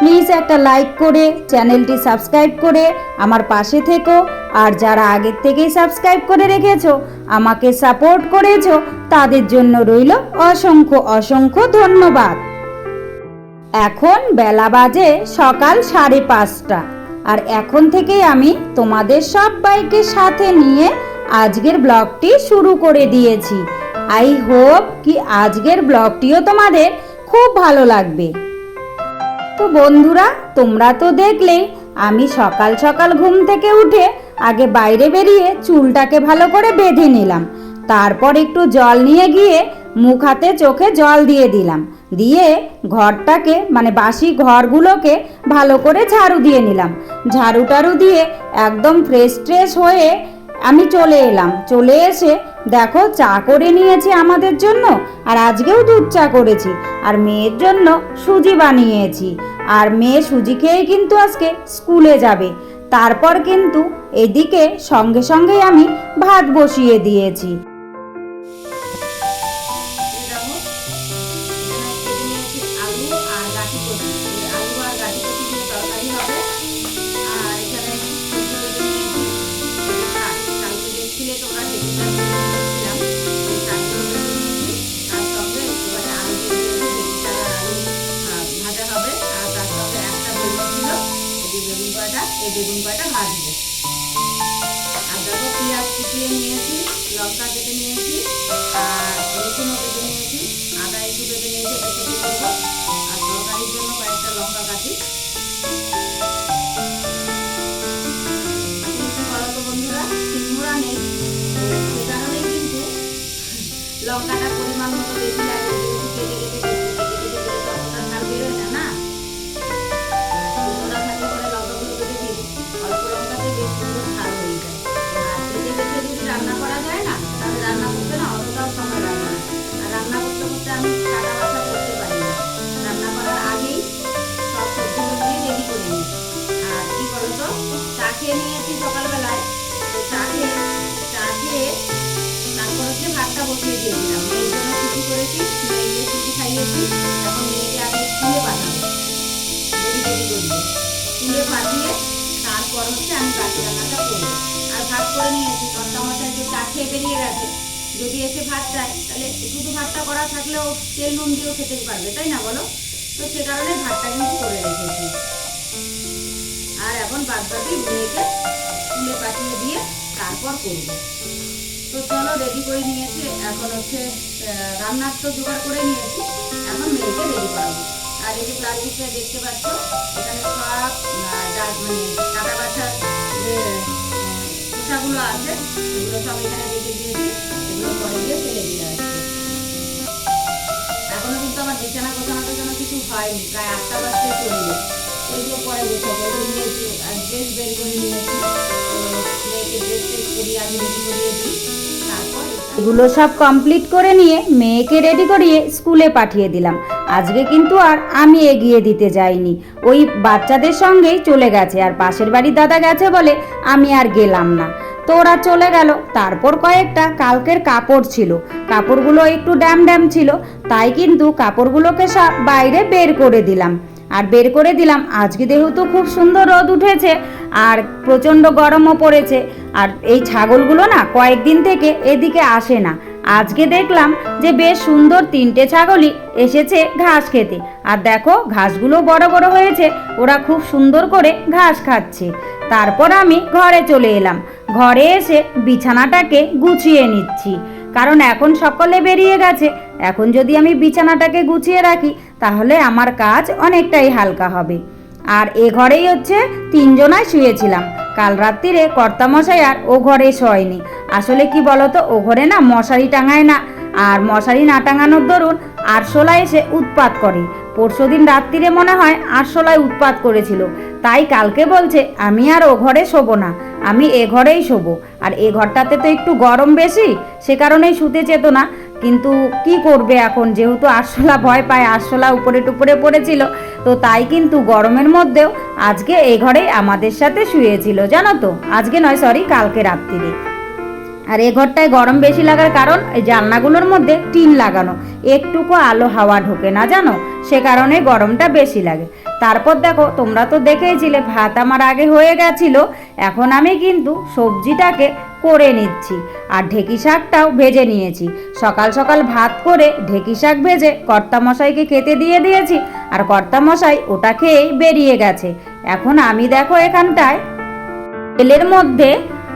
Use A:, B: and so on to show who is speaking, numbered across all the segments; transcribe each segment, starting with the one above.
A: Please একটা like করে চ্যানেলটি সাবস্ক্রাইব করে আমার পাশে থেকো। আর যারা আগের থেকেই সাবস্ক্রাইব করে রেখেছো, আমাকে সাপোর্ট করেছ, তাদের জন্য রইল অসংখ্য অসংখ্য ধন্যবাদ। এখন বেলা বাজে সকাল সাড়ে পাঁচটা। আর এখন থেকেই আমি তোমাদের সবাইকে সাথে নিয়ে আজকের ব্লগটি শুরু করে দিয়েছি। আই হোপ কি আজকের ব্লগটিও তোমাদের খুব ভালো লাগবে। তো বন্ধুরা, তোমরা তো দেখলে, আমি সকাল সকাল ঘুম থেকে উঠে আগে বাইরে বেরিয়ে চুলটাকে ভালো করে বেঁধে নিলাম। তারপর একটু জল নিয়ে গিয়ে মুখ হাতে চোখে জল দিয়ে দিলাম। দিয়ে ঘরটাকে মানে বাসি ঘরগুলোকে ভালো করে ঝাড়ু দিয়ে নিলাম। ঝাড়ু টাড়ু দিয়ে একদম ফ্রেশ ট্রেশ হয়ে আমি চলে এলাম। চলে এসে দেখো, চা করে নিয়েছি আমাদের জন্য, আর আজকেও দুধ চা করেছি, আর মেয়ের জন্য সুজি বানিয়েছি, আর মেয়ে সুজি খেয়ে কিন্তু আজকে স্কুলে যাবে। তারপর কিন্তু এদিকে সঙ্গে সঙ্গে আমি ভাত বসিয়ে দিয়েছি।
B: কয়টা? এই বেগুন কয়টা? ভাজবো। আর দেখো পেঁয়াজ কুচিয়ে নিয়েছি, লঙ্কা কেটে নিয়েছি, আর রসুনও কেটে নিয়েছি, আদা একটু কেটে নিয়েছি, একটু কেটে দেবো। আর তরকারির জন্য কয়েকটা লঙ্কা কাটি। লঙ্কাটা পরিমাণ মতো বেশি লাগে। বসিয়ে দিয়েছিলাম মেয়ের জন্য ছুটি করেছি মেয়েকে ছুটি খাইয়েছি, এখন মেয়েকে আগে রেডি করব স্কুলে পাঠিয়ে তারপর হচ্ছে আমি বাকি রান্নাটা করব। আর ভাত করে নিয়েছি কর্তা যে চা খেয়ে বেরিয়ে গেছে। যদি এসে ভাত চায়, তাহলে শুধু ভাতটা করা থাকলেও তেল নুন দিয়েও খেতে পারবে, তাই না বলো? তো সে কারণে ভাতটা কিন্তু করে রেখেছি। আর এখন বাদ বাকি মেয়েকে স্কুলে পাঠিয়ে দিয়ে তারপর করব। তো চলো রেডি করে নিয়েছি। এখন হচ্ছে রান্নার তো জোগাড় করে নিয়েছি। এখন মেয়েকে রেডি করাবো। আর এই যে প্লাস্টিকটা দেখতে পাচ্ছ, এখানে সব মানে কাটা বাছার যে খোসাগুলো আছে, এগুলো সব এখানে রেখে দিয়েছি। এগুলো পরে দিয়ে ফেলে দিয়ে আসছি এখনও কিন্তু আমার বিছানা গোছানোটা যেন কিছু হয়নি, প্রায় আটটা বাজতে চলবে ওইগুলো পরে গোছাবো নিয়েছি আর ড্রেস বের করে নিয়েছি। মেয়েকে ড্রেস টেস করিয়ে আমি রেডি করিয়ে
A: এগুলো সব কমপ্লিট করে নিয়ে মেয়েকে রেডি করিয়ে স্কুলে পাঠিয়ে দিলাম। আজকে কিন্তু আর আমি এগিয়ে দিতে যাইনি। ওই বাচ্চাদের সঙ্গেই চলে গেছে আর পাশের বাড়ির দাদা গেছে বলে আমি আর গেলাম না। তো ওরা চলে গেল। তারপর কয়েকটা কালকের কাপড় ছিল। কাপড়গুলো একটু ড্যাম ড্যাম ছিল। তাই কিন্তু কাপড়গুলোকে সব বাইরে বের করে দিলাম। আর বের করে দিলাম। আজকে যেহেতু খুব সুন্দর রোদ উঠেছে আর প্রচণ্ড গরমও পড়েছে, আর এই ছাগলগুলো না কয়েকদিন থেকে এদিকে আসে না। আজকে দেখলাম যে বেশ সুন্দর তিনটে ছাগলই এসেছে ঘাস খেতে। আর দেখো, ঘাসগুলো বড় বড় হয়েছে, ওরা খুব সুন্দর করে ঘাস খাচ্ছে। তারপর আমি ঘরে চলে এলাম। ঘরে এসে বিছানাটাকে গুছিয়ে নিচ্ছি। কারণ এখন সকলে বেরিয়ে গেছে। এখন যদি আমি বিছানাটাকে গুছিয়ে রাখি, তাহলে আমার কাজ অনেকটাই হালকা হবে। আর এ ঘরেই হচ্ছে তিনজনায় শুয়েছিলাম। কাল রাত্রিরে কর্তামশাই আর ও ঘরে শয়নি। আসলে কি বলতো, ও ঘরে না মশারি টাঙায় না। আর মশারি না টাঙানোর দরুন আরশোলা এসে উৎপাত করে। পরশুদিন রাত্রিরে মনে হয় আরশোলায় উৎপাত করেছিল। তাই কালকে বলছে, আমি আর ও ঘরে শোবো না, আমি এ ঘরেই শোবো। আর এ ঘরটাতে তো একটু গরম বেশি, সে কারণেই শুতে চেত না। কিন্তু কি করবে এখন? যেহেতু আরশোলা ভয় পায়, আরশোলা উপরে টুপরে পড়েছিল, তো তাই কিন্তু গরমের মধ্যেও আজকে এই ঘরেই আমাদের সাথে শুয়েছিল, জানো তো? আজকে নয় সরি কালকে রাত্রিরে। আর এ ঘরটায় গরম বেশি লাগার কারণ, এই জানলাগুলোর মধ্যে টিন লাগানো। একটুকু আলো হাওয়া ঢোকে না জানো? সে কারণে গরমটা বেশি লাগে। তারপর দেখো, তোমরা তো দেখেইছিলে, ভাত আমার আগে হয়ে গেছিল। এখন আমি কিন্তু সবজিটাকে করে নিচ্ছি আর ঢেকি শাকটাও ভেজে নিয়েছি। সকাল সকাল ভাত করে ঢেকি শাক ভেজে কর্তামশাইকে খেতে দিয়ে দিয়েছি আর কর্তামশাই ওটা খেয়েই বেরিয়ে গেছে। এখন আমি দেখো এখানটায় তেলের মধ্যে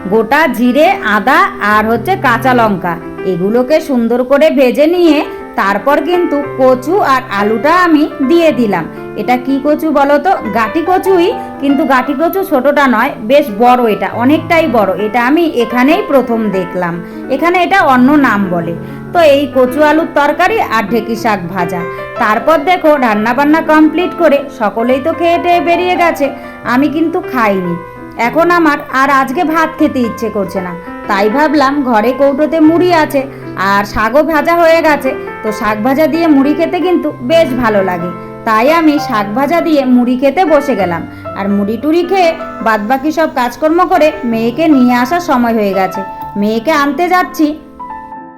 A: গোটা জিরে, আদা আর হচ্ছে কাঁচা লঙ্কা। এগুলোকে সুন্দর করে ভেজে নিয়ে তারপর কিন্তু কচু আর আলুটা আমি দিয়ে দিলাম। এটা কি কচু বলো তো? গাটি কচুই, কিন্তু গাটি কচু ছোটটা নয়, বেশ বড় এটা, অনেকটাই বড়। এটা আমি এখানেই প্রথম দেখলাম। এখানে এটা অন্য নাম বলে। তো এই কচু আলুর তরকারি আর ঢেঁকি শাক ভাজা। তারপর দেখো রান্না বান্না কমপ্লিট করে সকলেই তো খেয়ে টেয়ে বেরিয়ে গেছে। আমি কিন্তু খাইনি। এখন আমার আর আজকে ভাত খেতে ইচ্ছে করছে না। তাই ভাবলাম ঘরে কৌটোতে মুড়ি আছে। আর শাকও ভাজা হয়ে গেছে। তো শাক ভাজা দিয়ে মুড়ি খেতে কিন্তু বেশ ভালো লাগে। তাই আমি শাক ভাজা দিয়ে মুড়ি খেতে বসে গেলাম। আর মুড়ি টুড়ি খেয়ে বাদবাকি সব কাজকর্ম করে মেয়েকে নিয়ে আসার সময় হয়ে গেছে। মেয়েকে আনতে যাচ্ছি।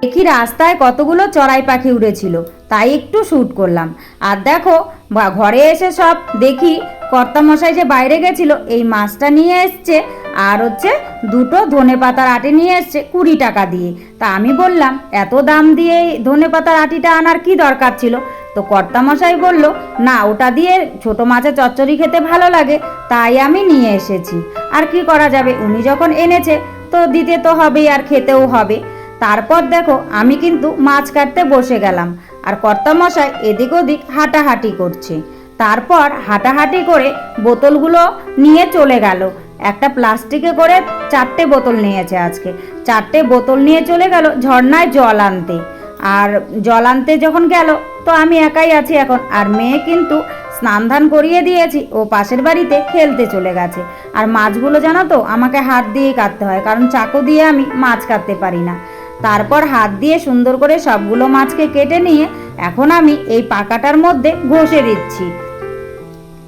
A: দেখি রাস্তায় কতগুলো চড়াই পাখি উড়েছিল। তাই একটু শ্যুট করলাম। আর দেখো, বা ঘরে এসে সব দেখি। কর্তামশাই যে বাইরে গেছিল, এই মাছটা নিয়ে এসছে। আর হচ্ছে দুটো ধনে পাতার আটি নিয়ে এসছে কুড়ি টাকা দিয়ে। তা আমি বললাম, এত দাম দিয়ে ধনে পাতার আটিটা আনার কি দরকার ছিল? তো কর্তামশাই বলল, না, ওটা দিয়ে ছোট মাছের চচ্চড়ি খেতে ভালো লাগে, তাই আমি নিয়ে এসেছি। আর কি করা যাবে? উনি যখন এনেছে, তো দিতে তো হবেই আর খেতেও হবে। তারপর দেখো, আমি কিন্তু মাছ কাটতে বসে গেলাম। আর কর্তামশাই এদিক ওদিক হাঁটাহাঁটি করছে। তারপর হাঁটাহাঁটি করে বোতলগুলো নিয়ে চলে গেল। একটা প্লাস্টিকে করে চারটে বোতল নিয়েছে আজকে। চারটে বোতল নিয়ে চলে গেল ঝর্ণায় জল আনতে। আর জল আনতে যখন গেল, তো আমি একাই আছি এখন। আর মেয়ে কিন্তু স্নান ধান করিয়ে দিয়েছি, ও পাশের বাড়িতে খেলতে চলে গেছে। আর মাছগুলো জানো তো, আমাকে হাত দিয়ে কাটতে হয়, কারণ চাকু দিয়ে আমি মাছ কাটতে পারি না। তারপর হাত দিয়ে সুন্দর করে সবগুলো মাছকে কেটে নিয়ে এখন আমি এই পাকাটার মধ্যে ঘষে দিচ্ছি।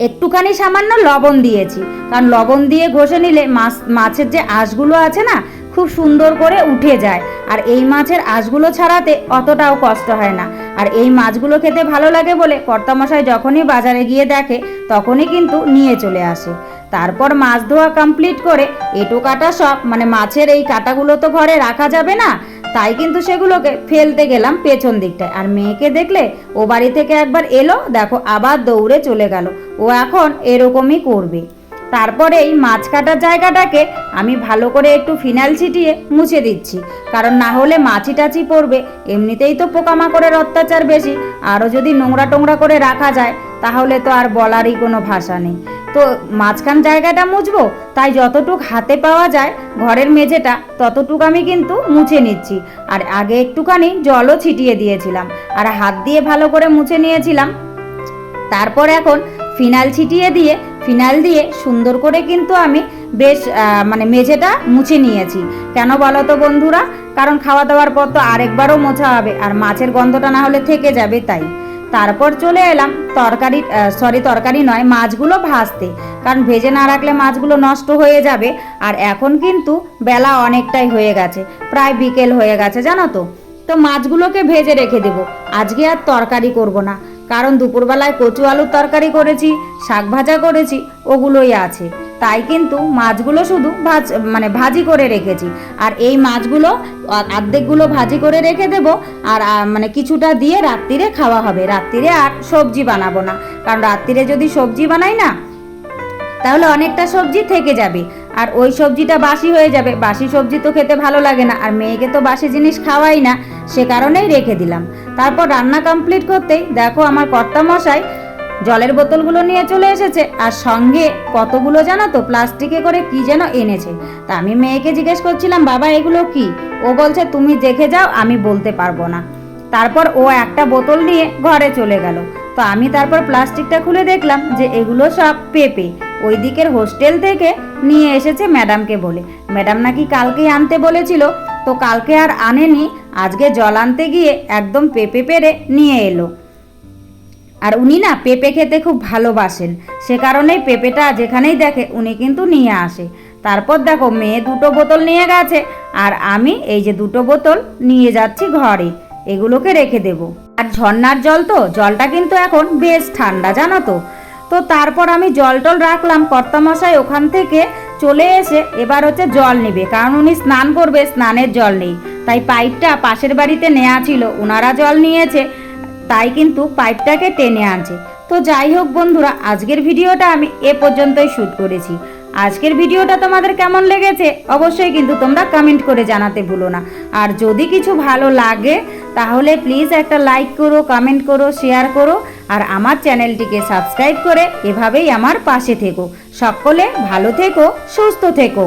A: একটুখানি সামান্য লবণ দিয়েছি। কারণ লবণ দিয়ে ঘষে নিলে মাছ, মাছের যে আঁশগুলো আছে না, খুব সুন্দর করে উঠে যায়। আর এই মাছের আঁশগুলো ছাড়াতে অতটাও কষ্ট হয় না। আর এই মাছগুলো খেতে ভালো লাগে বলে কর্তামশাই যখনই বাজারে গিয়ে দেখে, তখনই কিন্তু নিয়ে চলে আসে। তারপর মাছ ধোয়া কমপ্লিট করে, এটো কাটা সব মানে মাছের এই কাটাগুলো তো ঘরে রাখা যাবে না তাই কিন্তু সেগুলোকে ফেলতে গেলাম পেছন দিকটায়। আর মেয়েকে দেখলে ও বাড়ি থেকে একবার এলো, দেখো আবার দৌড়ে চলে গেল। ও এখন এরকমই করবে। তারপরে এই মাছ কাটার জায়গাটাকে আমি ভালো করে একটু ফিনাইল ছিটিয়ে মুছে দিচ্ছি। কারণ না হলে মাছি টাচি পড়বে, এমনিতেই তো পোকামাকড়ের অত্যাচার বেশি। আরও যদি নোংরা টোংরা করে রাখা যায়, তাহলে তো আর বলারই কোনো ভাষা নেই। তো মাঝখান জায়গাটা মুছবো? তাই যতটুক হাতে পাওয়া যায়, ঘরের মেঝেটা, ততটুক আমি কিন্তু মুছে নিচ্ছি। আর আগে একটুখানি জলও ছিটিয়ে দিয়েছিলাম। আর হাত দিয়ে ভালো করে মুছে নিয়েছিলাম। তারপর এখন ফিনাইল ছিটিয়ে দিয়ে ফিনাইল দিয়ে সুন্দর করে কিন্তু আমি বেশ মানে মেঝেটা মুছে নিয়েছি। কেন বলো তো বন্ধুরা? কারণ খাওয়া দাওয়ার পর তো আরেকবারও মোছা হবে। আর মাছের গন্ধটা না হলে থেকে যাবে তাই। তারপর চলে এলাম। তরকারি সরি তরকারি নয়, মাছগুলো ভাজতে। কারণ ভেজে না রাখলে মাছগুলো নষ্ট হয়ে যাবে। আর এখন কিন্তু বেলা অনেকটাই হয়ে গেছে। প্রায় বিকেল হয়ে গেছে, জানো তো? তো মাছগুলোকে ভেজে রেখে দেবো। আজকে আর তরকারি করব না। কারণ দুপুরবেলায় কচু আলুর তরকারি করেছি, শাক ভাজা করেছি, ওগুলোই আছে। তাই কিন্তু মাছগুলো শুধু ভাজ মানে ভাজি করে রেখেছি। আর এই মাছগুলো আ- অর্ধেকগুলো ভাজি করে রেখে দেব, আর মানে কিছুটা দিয়ে রাত্রিরে খাওয়া হবে। রাত্রিরে আর সবজি বানাবো না। কারণ রাত্রিরে যদি সবজি বানাই না, তাহলে অনেকটা সবজি থেকে যাবে। আর ওই সবজিটা বাসি হয়ে যাবে। বাসি সবজি তো খেতে ভালো লাগে না। আর মেয়েকে তো বাসি জিনিস খাওয়াই না, সে কারণেই রেখে দিলাম। তারপর রান্না কমপ্লিট করতেই দেখো আমার কর্তা মশাই জলের বোতলগুলো নিয়ে চলে এসেছে। আর সঙ্গে কতগুলো জানো তো? প্লাস্টিকে করে কি যেন এনেছে। তা আমি মেয়েকে জিজ্ঞেস করছিলাম, বাবা, এগুলো কি? ও বলছে, তুমি দেখে যাও, আমি বলতে পারব না। তারপর ও একটা বোতল নিয়ে ঘরে চলে গেল। তো আমি তারপর প্লাস্টিকটা খুলে দেখলাম যে এগুলো সব পেঁপে। ওই দিকের হোস্টেল থেকে নিয়ে এসেছে ম্যাডামকে বলে। ম্যাডাম নাকি কালকেই আনতে বলেছিল, তো কালকে আর আনেনি। আজকে জল আনতে গিয়ে একদম পেঁপে পেরে নিয়ে এলো। আর উনি না পেঁপে খেতে খুব ভালোবাসেন। সে কারণেই পেঁপেটা যেখানেই দেখে উনি কিন্তু নিয়ে আসে। তারপর দেখো মেয়ে দুটো বোতল নিয়ে গেছে আর আমি এই যে দুটো বোতল নিয়ে যাচ্ছি ঘরে, এগুলোকে রেখে দেব। আর ঝর্নার জল তো, জলটা কিন্তু এখন বেশ ঠান্ডা, জানো তো। তো তারপর আমি জল টল রাখলাম, কর্তামশাই ওখান থেকে চলে এসে এবার হচ্ছে জল নেবে, কারণ উনি স্নান করবে, স্নানের জল নেই। তাই পাইপটা পাশের বাড়িতে নেওয়া ছিল ওনারা জল নিয়েছে তাই কিন্তু পাইপটাকে টেনে আনছে। তো যাই হোক বন্ধুরা, আজকের ভিডিওটা আমি এ পর্যন্তই শ্যুট করেছি। আজকের ভিডিওটা তোমাদের কেমন লেগেছে অবশ্যই কিন্তু তোমরা কমেন্ট করে জানাতে ভুলো না। আর যদি কিছু ভালো লাগে, তাহলে প্লিজ একটা লাইক করো কমেন্ট করো শেয়ার করো, আর আমার চ্যানেলটিকে সাবস্ক্রাইব করে এভাবেই আমার পাশে থেকো। সকলে ভালো থেকো, সুস্থ থেকো।